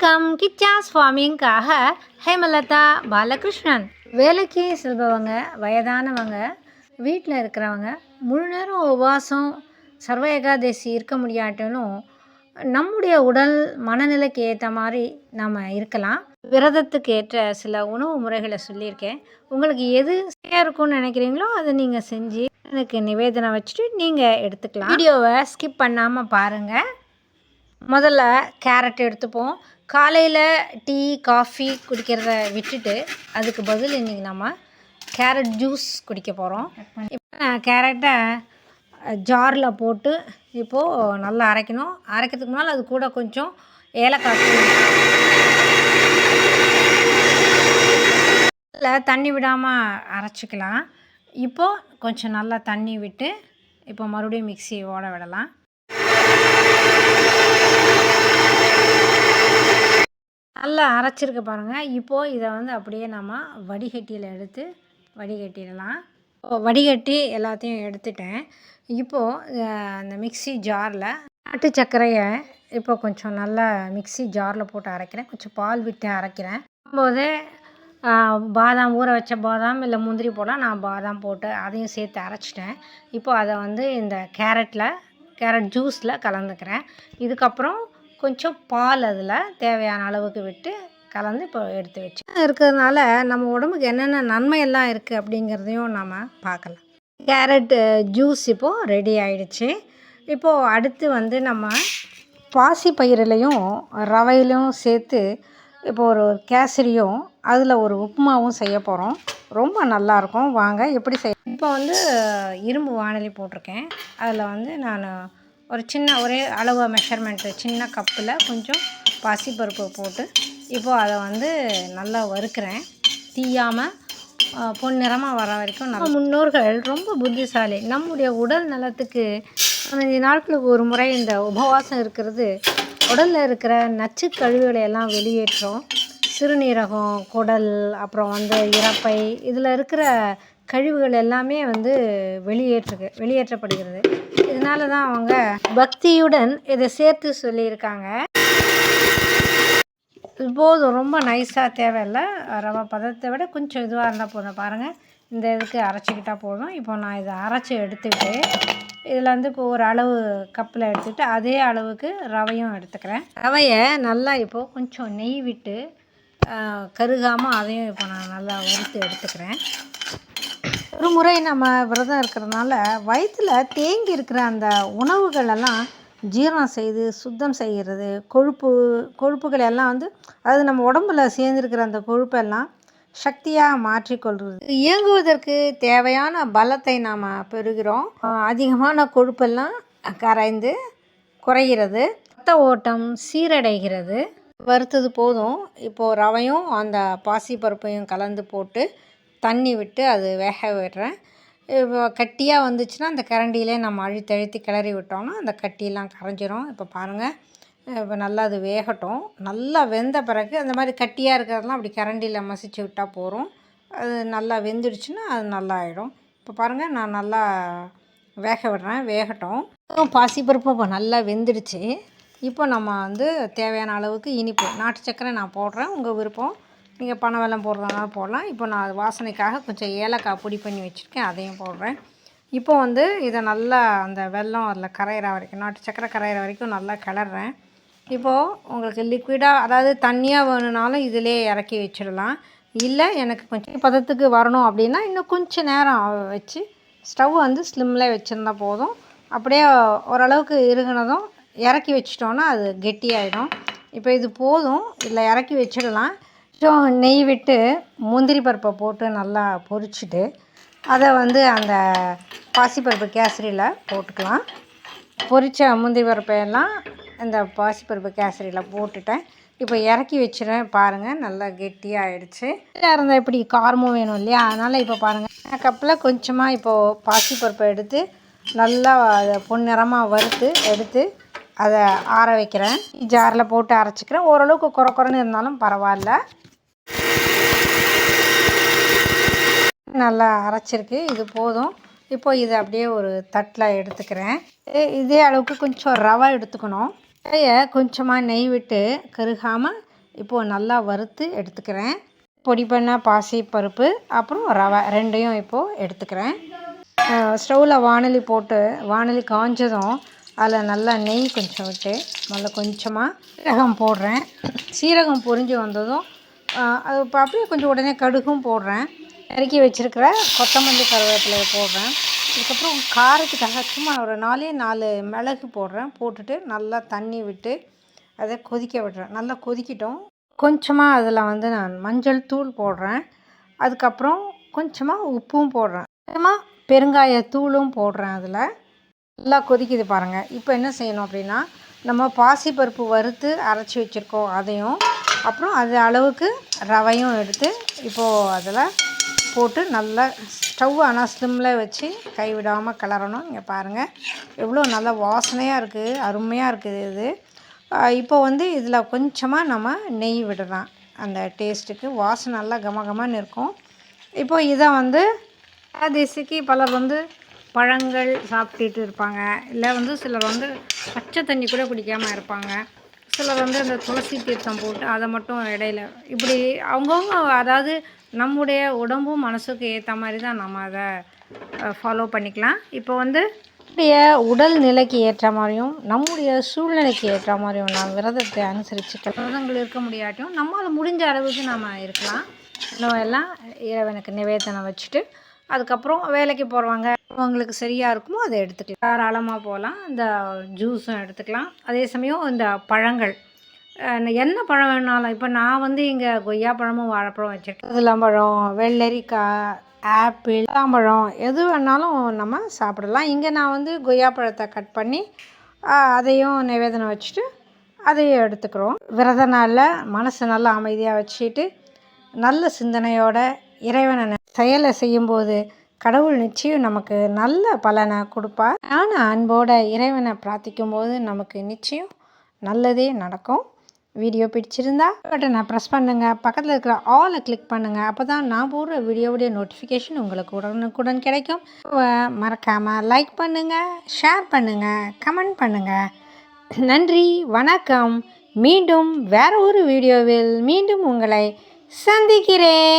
வணக்கம். கிச்சாஸ் ஃபார்மிங்காக ஹேமலதா பாலகிருஷ்ணன். வேலைக்கு செல்பவங்க வயதானவங்க வீட்டில் இருக்கிறவங்க முழு நேரம் உபவாசம் சர்வ ஏகாதசி இருக்க முடியாட்டாலும் நம்முடைய உடல் மனநிலைக்கு ஏற்ற மாதிரி நம்ம இருக்கலாம். விரதத்துக்கு ஏற்ற சில உணவு முறைகளை சொல்லியிருக்கேன். உங்களுக்கு எது சரியாக இருக்கும்னு நினைக்கிறீங்களோ அதை நீங்கள் செஞ்சு எனக்கு நிவேதனம் வச்சுட்டு நீங்கள் எடுத்துக்கலாம். வீடியோவை ஸ்கிப் பண்ணாமல் பாருங்கள் முதல்ல கேரட் எடுத்துப்போம். காலையில் டீ காஃபி குடிக்கிறத விட்டுட்டு அதுக்கு பதில் இன்றைக்கி நம்ம கேரட் ஜூஸ் குடிக்க போகிறோம் இப்போ நான் கேரட்டை ஜாரில் போட்டு இப்போது நல்லா அரைக்கணும். அரைக்கிறதுக்கு முன்னால் அது கூட கொஞ்சம் ஏலக்காய் இல்லை தண்ணி விடாமல் அரைச்சிக்கலாம். இப்போது கொஞ்சம் நல்லா தண்ணி விட்டு இப்போ மறுபடியும் மிக்ஸி ஓட விடலாம். நல்லா அரைச்சிருக்க பாருங்கள் இப்போது இதை வந்து அப்படியே நம்ம வடிகட்டியில் எடுத்து வடிகட்டிடலாம். வடிகட்டி எல்லாத்தையும் எடுத்துட்டேன். இப்போது அந்த மிக்ஸி ஜாரில் நாட்டு சர்க்கரையை இப்போ கொஞ்சம் நல்லா மிக்ஸி ஜாரில் போட்டு அரைக்கிறேன். கொஞ்சம் பால் விட்டு அரைக்கிறேன். போது பாதாம் ஊற வச்ச பாதாம் இல்லை முந்திரி போடலாம். நான் பாதாம் போட்டு அதையும் சேர்த்து அரைச்சிட்டேன். இப்போ அதை வந்து இந்த கேரட்டில் கேரட் ஜூஸில் கலந்துக்கிறேன். இதுக்கப்புறம் கொஞ்சம் பால் அதில் தேவையான அளவுக்கு விட்டு கலந்து இப்போ எடுத்து வச்சு இருக்கிறதுனால நம்ம உடம்புக்கு என்னென்ன நன்மையெல்லாம் இருக்குது அப்படிங்கிறதையும் நம்ம பார்க்கலாம். கேரட்டு ஜூஸ் இப்போது ரெடி ஆயிடுச்சு. இப்போது அடுத்து வந்து நம்ம பாசி பயிரிலையும் ரவையிலையும் சேர்த்து இப்போ ஒரு கேசரியும் அதில் ஒரு உப்புமாவும் செய்ய போகிறோம். ரொம்ப நல்லாயிருக்கும் வாங்க எப்படி செய் இப்போ வந்து இரும்பு வானொலி போட்டிருக்கேன். அதில் வந்து நான் ஒரு சின்ன ஒரே அளவு மெஷர்மெண்ட்டு சின்ன கப்பில் கொஞ்சம் பாசிப்பருப்பு போட்டு இப்போது அதை வந்து நல்லா வறுக்கிறேன். தீயாமல் பொன்னிறமாக வர வரைக்கும் நம்ம முன்னோர்கள் ரொம்ப புத்திசாலி. நம்முடைய உடல் நலத்துக்கு பதினஞ்சு நாட்களுக்கு ஒரு முறை இந்த உபவாசம் இருக்கிறது. உடலில் இருக்கிற நச்சு கழிவுகளை எல்லாம் வெளியேற்றும். சிறுநீரகம் குடல் அப்புறம் வந்து இறப்பை இதில் இருக்கிற கழிவுகள் எல்லாமே வந்து வெளியேற்றுக்கு வெளியேற்றப்படுகிறது. அதனால தான் அவங்க பக்தியுடன் இதை சேர்த்து சொல்லியிருக்காங்க. போதும் ரொம்ப நைஸாக தேவையில்லை. ரவை பதத்தை விட கொஞ்சம் இதுவாக இருந்தால் போதும். பாருங்கள் இந்த இதுக்கு அரைச்சிக்கிட்டால் போதும். இப்போ நான் இதை அரைச்சி எடுத்துக்கிட்டு இதில் வந்து இப்போ ஒரு அளவு கப்பில் எடுத்துக்கிட்டு அதே அளவுக்கு ரவையும் எடுத்துக்கிறேன். ரவையை நல்லா இப்போது கொஞ்சம் நெய் விட்டு கருகாமல் அதையும் இப்போ நான் நல்லா உறுத்து எடுத்துக்கிறேன். ஒரு முறை நம்ம விரதம் இருக்கிறதுனால வயிற்றில் தேங்கி இருக்கிற அந்த உணவுகளெல்லாம் ஜீரணம் செய்து சுத்தம் செய்கிறது. கொழுப்பு கொழுப்புகள் எல்லாம் வந்து அதாவது நம்ம உடம்புல சேர்ந்துருக்கிற அந்த கொழுப்பெல்லாம் சக்தியாக மாற்றிக்கொள்கிறது. இயங்குவதற்கு தேவையான பலத்தை நாம் பெறுகிறோம். அதிகமான கொழுப்பெல்லாம் கரைந்து குறைகிறது. ரத்த ஓட்டம் சீரடைகிறது. வறுத்தது போதும். இப்போது ரவையும் அந்த பாசிப்பருப்பையும் கலந்து போட்டு தண்ணி விட்டு அது வேக விடுறேன். இப்போ கட்டியாக வந்துச்சுன்னா அந்த கரண்டியிலே நம்ம அழுத்தி அழுத்தி கிளறி விட்டோம்னா அந்த கட்டியெல்லாம் கரைஞ்சிரும். இப்போ பாருங்கள் இப்போ நல்லா அது வேகட்டும். நல்லா வெந்த பிறகு அந்த மாதிரி கட்டியாக இருக்கிறதெல்லாம் அப்படி கரண்டியில் மசிச்சு விட்டால் போகிறோம் அது நல்லா வெந்துடுச்சுன்னா அது நல்லா ஆகிடும் இப்போ பாருங்கள் நான் நல்லா வேக விடுறேன். வேகட்டும். பாசிப்பருப்பு இப்போ நல்லா வெந்துடுச்சு. இப்போ நம்ம வந்து தேவையான அளவுக்கு இனிப்பு நாட்டு சக்கரை நான் போடுறேன். உங்கள் விருப்பம்? நீங்கள் பனை வெல்லம் போடுறதுனால போடலாம். இப்போ நான் அது வாசனைக்காக கொஞ்சம் ஏலக்காய் பொடி பண்ணி வச்சுருக்கேன். அதையும் போடுறேன். இப்போ வந்து இதை நல்லா அந்த வெல்லம் அதில் கரையிற வரைக்கும் நாட்டு சக்கரை கரையிற வரைக்கும் நல்லா கிளறேன் இப்போது உங்களுக்கு லிக்விடாக அதாவது தண்ணியாக வேணுனாலும் இதிலே இறக்கி வச்சிடலாம். இல்லை எனக்கு கொஞ்சம் பதத்துக்கு வரணும் அப்படின்னா இன்னும் கொஞ்சம் நேரம் வச்சு ஸ்டவ் வந்து ஸ்லிம்மில் வச்சுருந்தா போதும். அப்படியே ஓரளவுக்கு இருகினதும் இறக்கி வச்சிட்டோன்னா அது கெட்டியாயிடும். இப்போ இது போதும். இதில் இறக்கி வச்சிடலாம். கொஞ்சம் நெய் விட்டு முந்திரி பருப்பை போட்டு நல்லா பொரிச்சிட்டு அதை வந்து அந்த பாசிப்பருப்பு கேசரியில் போட்டுக்கலாம். பொரித்த முந்திரி பருப்பையெல்லாம் இந்த பாசிப்பருப்பு கேசரியில் போட்டுட்டேன். இப்போ இறக்கி வச்சுருவேன். பாருங்கள் நல்லா கெட்டியாக ஆகிடுச்சு இருந்தால் இப்படி காரமும் வேணும் இல்லையா? அதனால் இப்போ பாருங்கள் கப்பில் கொஞ்சமாக இப்போது பாசிப்பருப்பை எடுத்து நல்லா அதை பொன்னிறமாக வறுத்து எடுத்து அதை ஆற வைக்கிறேன். ஜாரில் போட்டு அரைச்சிக்கிறேன். ஓரளவுக்கு குறை குறைன்னு இருந்தாலும் பரவாயில்ல. நல்லா அரைச்சிருக்கு. இது போதும். இப்போ இதை அப்படியே ஒரு தட்டில் எடுத்துக்கிறேன். இதே அளவுக்கு கொஞ்சம் ரவை எடுத்துக்கணும். ரவையை கொஞ்சமாக நெய் விட்டு கருகாமல் இப்போது நல்லா வறுத்து எடுத்துக்கிறேன். பொடி பண்ண பாசி பருப்பு அப்புறம் ரவை ரெண்டையும் இப்போது எடுத்துக்கிறேன். ஸ்டவ்வில் வானொலி போட்டு வானொலி காஞ்சதும் அதில் நல்லா நெய் கொஞ்சம் விட்டு நல்லா கொஞ்சமாக சீரகம் போடுறேன். சீரகம் பொரிஞ்சு வந்ததும் அது இப்போ அப்படியே கொஞ்சம் உடனே கடுகும் போடுறேன். நறுக்கி வச்சுருக்கிற கொத்தமல்லி கருவேப்பிலையை போடுறேன். அதுக்கப்புறம் காரத்துக்காக சும்மா ஒரு நாலே நாலு மிளகு போடுறேன். போட்டுட்டு நல்லா தண்ணி விட்டு அதை கொதிக்க விடுறேன். நல்லா கொதிக்கிட்டோம். கொஞ்சமாக அதில் வந்து நான் மஞ்சள் தூள் போடுறேன். அதுக்கப்புறம் கொஞ்சமாக உப்பும் போடுறேன். கொஞ்சமாக பெருங்காயத்தூளும் போடுறேன் அதில். நல்லா கொதிக்குது பாருங்கள் இப்போ என்ன செய்யணும் அப்படின்னா நம்ம பாசிப்பருப்பு வறுத்து அரைச்சி வச்சுருக்கோம் அதையும் அப்புறம் அது அளவுக்கு ரவையும் எடுத்து இப்போது அதில் போட்டு நல்லா ஸ்டவ் ஆனால் ஸ்லிம்மில் வச்சு கைவிடாமல் கிளறணும். இங்கே பாருங்கள் எவ்வளோ நல்லா வாசனையாக இருக்குது அருமையாக இருக்குது இது. இப்போ வந்து இதில் கொஞ்சமாக நம்ம நெய் விடலாம். அந்த டேஸ்ட்டுக்கு வாசனை நல்லா கம கமன்னு இருக்கும். இப்போ இதை வந்து தேசிக்கு பலர் வந்து பழங்கள் சாப்பிட்டுட்டு இருப்பாங்க. இல்லை வந்து சிலர் வந்து பச்சை தண்ணி கூட குடிக்காமல் இருப்பாங்க. சிலர் வந்து அந்த துளசி தீர்த்தம் போட்டு அதை மட்டும் இடையில இப்படி அவங்கவுங்க அதாவது நம்முடைய உடம்பும் மனசுக்கு ஏற்ற மாதிரி தான் நம்ம அதை ஃபாலோ பண்ணிக்கலாம். இப்போ வந்து நம்முடைய உடல் நிலைக்கு ஏற்ற மாதிரியும் நம்முடைய சூழ்நிலைக்கு ஏற்ற மாதிரியும் நான் விரதத்தை அனுசரிச்சுக்கலாம் விரதங்கள் இருக்க முடியாட்டியும் நம்மளால் முடிஞ்ச அளவுக்கு நம்ம இருக்கலாம். நம்ம எல்லாம் இறைவனுக்கு நிவேதனம் வச்சுட்டு அதுக்கப்புறம் வேலைக்கு போகிறவங்க அவங்களுக்கு சரியாக இருக்குமோ அதை எடுத்துக்கலாம் தாராளமாக போகலாம் இந்த ஜூஸும் எடுத்துக்கலாம். அதே சமயம் இந்த பழங்கள் என்ன பழம் வேணாலும். இப்போ நான் வந்து இங்கே கொய்யா பழமும் வாழைப்பழம் வச்சுருக்கேன். இதெல்லாம் வெள்ளரிக்காய் ஆப்பிள் பழம் எது வேணாலும் நம்ம சாப்பிடலாம். இங்கே நான் வந்து கொய்யா பழத்தை கட் பண்ணி அதையும் நிவேதனம் வச்சுட்டு அதையும் எடுத்துக்கிறோம். விரத நாளில் மனசை நல்லா அமைதியாக வச்சுட்டு நல்ல சிந்தனையோட இறைவனை செயலை செய்யும்போது கடவுள் நிச்சயம் நமக்கு நல்ல பலனை கொடுப்பார். ஆனால் அன்போட இறைவனை பிரார்த்திக்கும் போது நமக்கு நிச்சயம் நல்லதே நடக்கும். வீடியோ பிடிச்சிருந்தா பட்டனை ப்ரெஸ் பண்ணுங்கள் பக்கத்தில் இருக்கிற ஆலை கிளிக் பண்ணுங்கள் அப்போ தான் நான் போடுற வீடியோவுடைய நோட்டிஃபிகேஷன் உங்களுக்கு உடனுக்குடன் கிடைக்கும். மறக்காமல் லைக் பண்ணுங்கள் ஷேர் பண்ணுங்கள் கமெண்ட் பண்ணுங்கள் நன்றி வணக்கம். மீண்டும் வேறு ஒரு வீடியோவில் மீண்டும் உங்களை சந்திக்கிறேன்.